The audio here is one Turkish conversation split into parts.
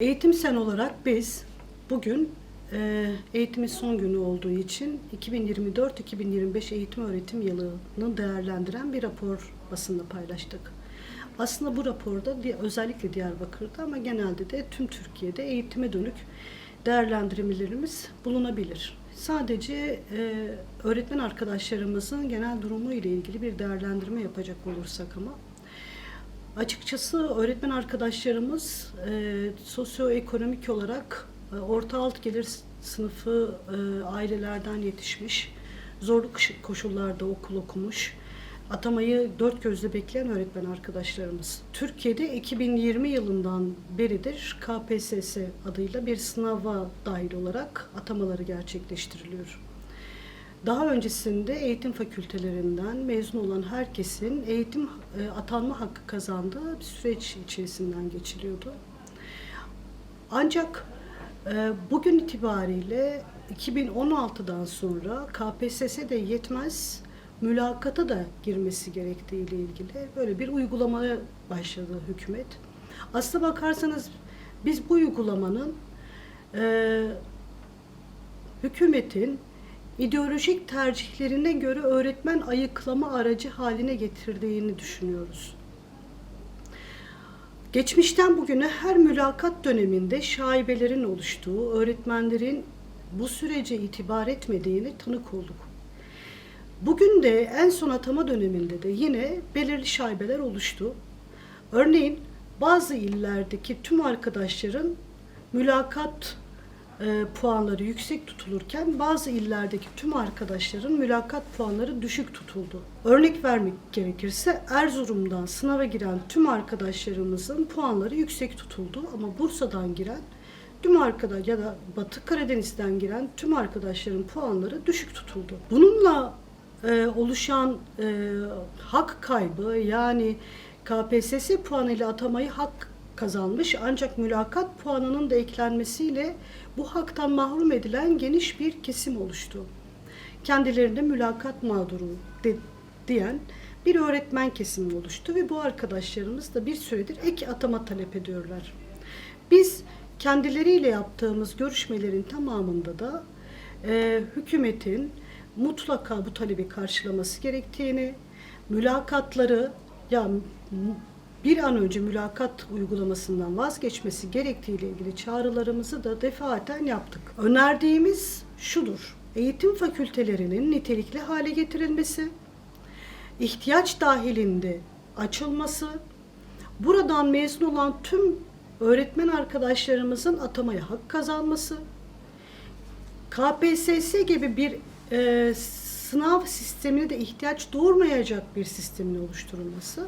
Eğitim Sen olarak biz bugün e, eğitimin son günü olduğu için 2024-2025 eğitim öğretim yılını değerlendiren bir rapor basında paylaştık. Aslında bu raporda özellikle Diyarbakır'da ama genelde de tüm Türkiye'de eğitime dönük değerlendirmelerimiz bulunabilir. Sadece e, öğretmen arkadaşlarımızın genel durumu ile ilgili bir değerlendirme yapacak olursak ama Açıkçası öğretmen arkadaşlarımız e, sosyoekonomik olarak e, orta alt gelir sınıfı e, ailelerden yetişmiş, zorlu koşullarda okul okumuş, atamayı dört gözle bekleyen öğretmen arkadaşlarımız. Türkiye'de 2020 yılından beridir KPSS adıyla bir sınava dahil olarak atamaları gerçekleştiriliyor. Daha öncesinde eğitim fakültelerinden mezun olan herkesin eğitim e, atanma hakkı kazandığı bir süreç içerisinden geçiliyordu. Ancak e, bugün itibariyle 2016'dan sonra KPSS de yetmez, mülakata da girmesi gerektiği ile ilgili böyle bir uygulamaya başladı hükümet. Aslına bakarsanız biz bu uygulamanın e, hükümetin ideolojik tercihlerine göre öğretmen ayıklama aracı haline getirdiğini düşünüyoruz. Geçmişten bugüne her mülakat döneminde şaibelerin oluştuğu, öğretmenlerin bu sürece itibar etmediğini tanık olduk. Bugün de en son atama döneminde de yine belirli şaibeler oluştu. Örneğin bazı illerdeki tüm arkadaşların mülakat e, puanları yüksek tutulurken bazı illerdeki tüm arkadaşların mülakat puanları düşük tutuldu. Örnek vermek gerekirse Erzurum'dan sınava giren tüm arkadaşlarımızın puanları yüksek tutuldu ama Bursa'dan giren tüm arkadaş ya da Batı Karadeniz'den giren tüm arkadaşların puanları düşük tutuldu. Bununla e, oluşan e, hak kaybı yani KPSS puanıyla atamayı hak kazanmış ancak mülakat puanının da eklenmesiyle bu haktan mahrum edilen geniş bir kesim oluştu. Kendilerinde mülakat mağduru de- diyen bir öğretmen kesimi oluştu ve bu arkadaşlarımız da bir süredir ek atama talep ediyorlar. Biz kendileriyle yaptığımız görüşmelerin tamamında da e, hükümetin mutlaka bu talebi karşılaması gerektiğini, mülakatları ya bir an önce mülakat uygulamasından vazgeçmesi gerektiği ile ilgili çağrılarımızı da defaten yaptık. Önerdiğimiz şudur. Eğitim fakültelerinin nitelikli hale getirilmesi, ihtiyaç dahilinde açılması, buradan mezun olan tüm öğretmen arkadaşlarımızın atamaya hak kazanması, KPSS gibi bir e, sınav sistemine de ihtiyaç doğurmayacak bir sistemin oluşturulması.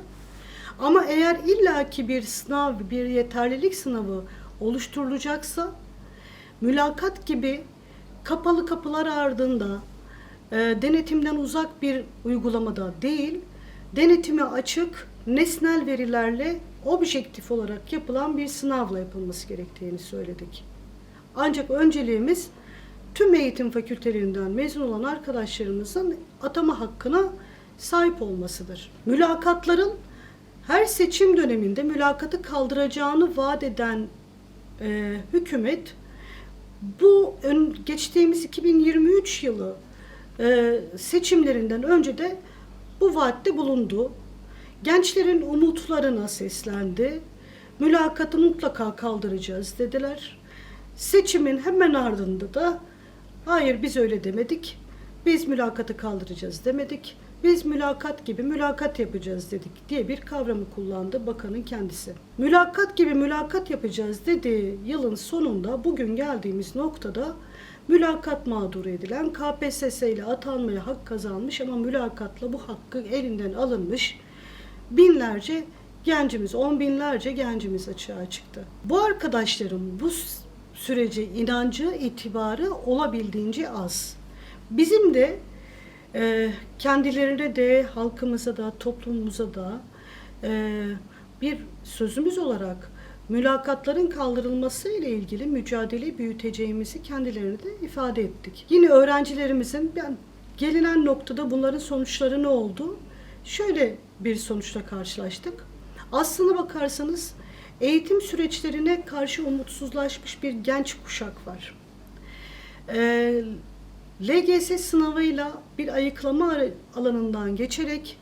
Ama eğer illaki bir sınav, bir yeterlilik sınavı oluşturulacaksa mülakat gibi kapalı kapılar ardında e, denetimden uzak bir uygulamada değil, denetime açık, nesnel verilerle objektif olarak yapılan bir sınavla yapılması gerektiğini söyledik. Ancak önceliğimiz tüm eğitim fakültelerinden mezun olan arkadaşlarımızın atama hakkına sahip olmasıdır. Mülakatların her seçim döneminde mülakatı kaldıracağını vaat eden e, hükümet bu ön, geçtiğimiz 2023 yılı e, seçimlerinden önce de bu vaatte bulundu. Gençlerin umutlarına seslendi. Mülakatı mutlaka kaldıracağız dediler. Seçimin hemen ardında da hayır biz öyle demedik. Biz mülakatı kaldıracağız demedik. Biz mülakat gibi mülakat yapacağız dedik diye bir kavramı kullandı bakanın kendisi. Mülakat gibi mülakat yapacağız dediği yılın sonunda bugün geldiğimiz noktada mülakat mağdur edilen KPSS ile atanmaya hak kazanmış ama mülakatla bu hakkı elinden alınmış binlerce gencimiz, on binlerce gencimiz açığa çıktı. Bu arkadaşların bu sürece inancı, itibarı olabildiğince az. Bizim de e, kendilerine de, halkımıza da, toplumumuza da e, bir sözümüz olarak mülakatların kaldırılması ile ilgili mücadele büyüteceğimizi kendilerine de ifade ettik. Yine öğrencilerimizin ben gelinen noktada bunların sonuçları ne oldu? Şöyle bir sonuçla karşılaştık. Aslına bakarsanız eğitim süreçlerine karşı umutsuzlaşmış bir genç kuşak var. Ee, LGS sınavıyla bir ayıklama alanından geçerek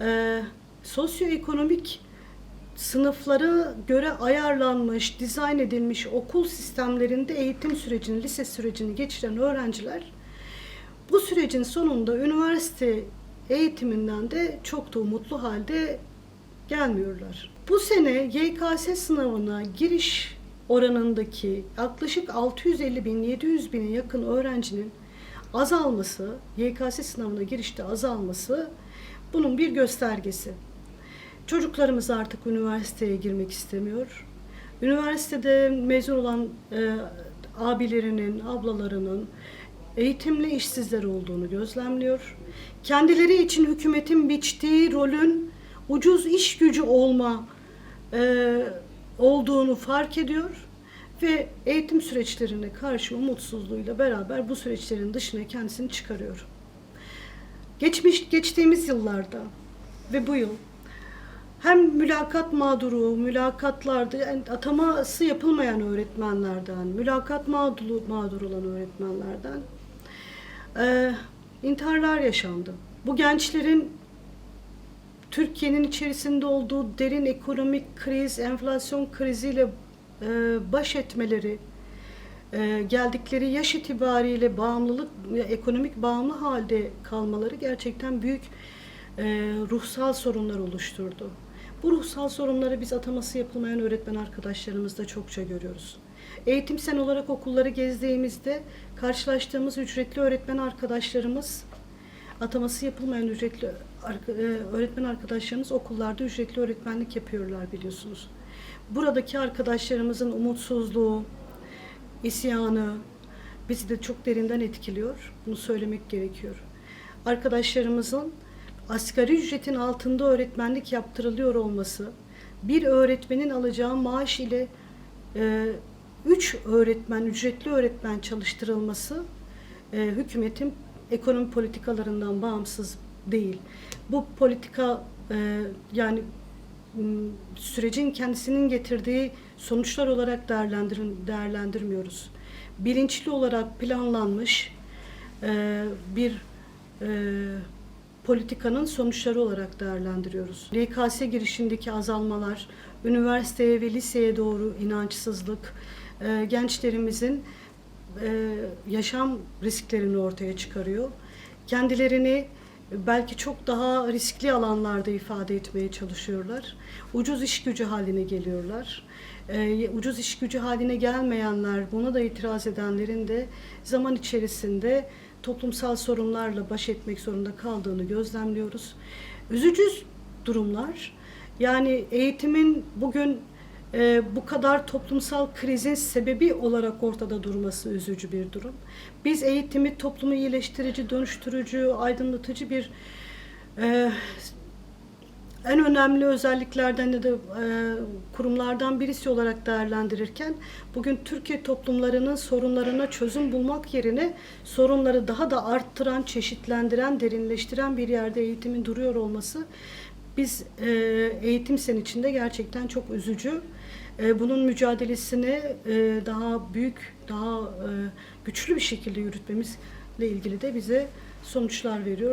e, sosyoekonomik sınıflara göre ayarlanmış, dizayn edilmiş okul sistemlerinde eğitim sürecini, lise sürecini geçiren öğrenciler bu sürecin sonunda üniversite eğitiminden de çok da umutlu halde gelmiyorlar. Bu sene YKS sınavına giriş oranındaki yaklaşık 650 bin 700 bine yakın öğrencinin azalması, YKS sınavına girişte azalması bunun bir göstergesi. Çocuklarımız artık üniversiteye girmek istemiyor. Üniversitede mezun olan e, abilerinin, ablalarının eğitimli işsizler olduğunu gözlemliyor. Kendileri için hükümetin biçtiği rolün ucuz iş gücü olma e, olduğunu fark ediyor ve eğitim süreçlerine karşı umutsuzluğuyla beraber bu süreçlerin dışına kendisini çıkarıyor. Geçmiş geçtiğimiz yıllarda ve bu yıl hem mülakat mağduru, mülakatlarda yani ataması yapılmayan öğretmenlerden, mülakat mağduru, mağdur olan öğretmenlerden e, intiharlar yaşandı. Bu gençlerin Türkiye'nin içerisinde olduğu derin ekonomik kriz, enflasyon kriziyle baş etmeleri, e, geldikleri yaş itibariyle bağımlılık, ekonomik bağımlı halde kalmaları gerçekten büyük e, ruhsal sorunlar oluşturdu. Bu ruhsal sorunları biz ataması yapılmayan öğretmen arkadaşlarımızda çokça görüyoruz. Eğitimsel olarak okulları gezdiğimizde karşılaştığımız ücretli öğretmen arkadaşlarımız, ataması yapılmayan ücretli e, öğretmen arkadaşlarımız okullarda ücretli öğretmenlik yapıyorlar biliyorsunuz. Buradaki arkadaşlarımızın umutsuzluğu, isyanı bizi de çok derinden etkiliyor. Bunu söylemek gerekiyor. Arkadaşlarımızın asgari ücretin altında öğretmenlik yaptırılıyor olması, bir öğretmenin alacağı maaş ile e, üç öğretmen, ücretli öğretmen çalıştırılması e, hükümetin ekonomi politikalarından bağımsız değil. Bu politika e, yani sürecin kendisinin getirdiği sonuçlar olarak değerlendir değerlendirmiyoruz. Bilinçli olarak planlanmış e, bir e, politikanın sonuçları olarak değerlendiriyoruz. LKS girişindeki azalmalar, üniversiteye ve liseye doğru inançsızlık, e, gençlerimizin e, yaşam risklerini ortaya çıkarıyor. Kendilerini belki çok daha riskli alanlarda ifade etmeye çalışıyorlar. Ucuz iş gücü haline geliyorlar. Ee, ucuz iş gücü haline gelmeyenler, buna da itiraz edenlerin de zaman içerisinde toplumsal sorunlarla baş etmek zorunda kaldığını gözlemliyoruz. Üzücü durumlar. Yani eğitimin bugün e, bu kadar toplumsal krizin sebebi olarak ortada durması üzücü bir durum. Biz eğitimi toplumu iyileştirici, dönüştürücü, aydınlatıcı bir e, en önemli özelliklerden de, de e, kurumlardan birisi olarak değerlendirirken bugün Türkiye toplumlarının sorunlarına çözüm bulmak yerine sorunları daha da arttıran, çeşitlendiren, derinleştiren bir yerde eğitimin duruyor olması biz e, eğitim sen içinde gerçekten çok üzücü. E, bunun mücadelesini e, daha büyük, daha e, güçlü bir şekilde yürütmemizle ilgili de bize sonuçlar veriyor.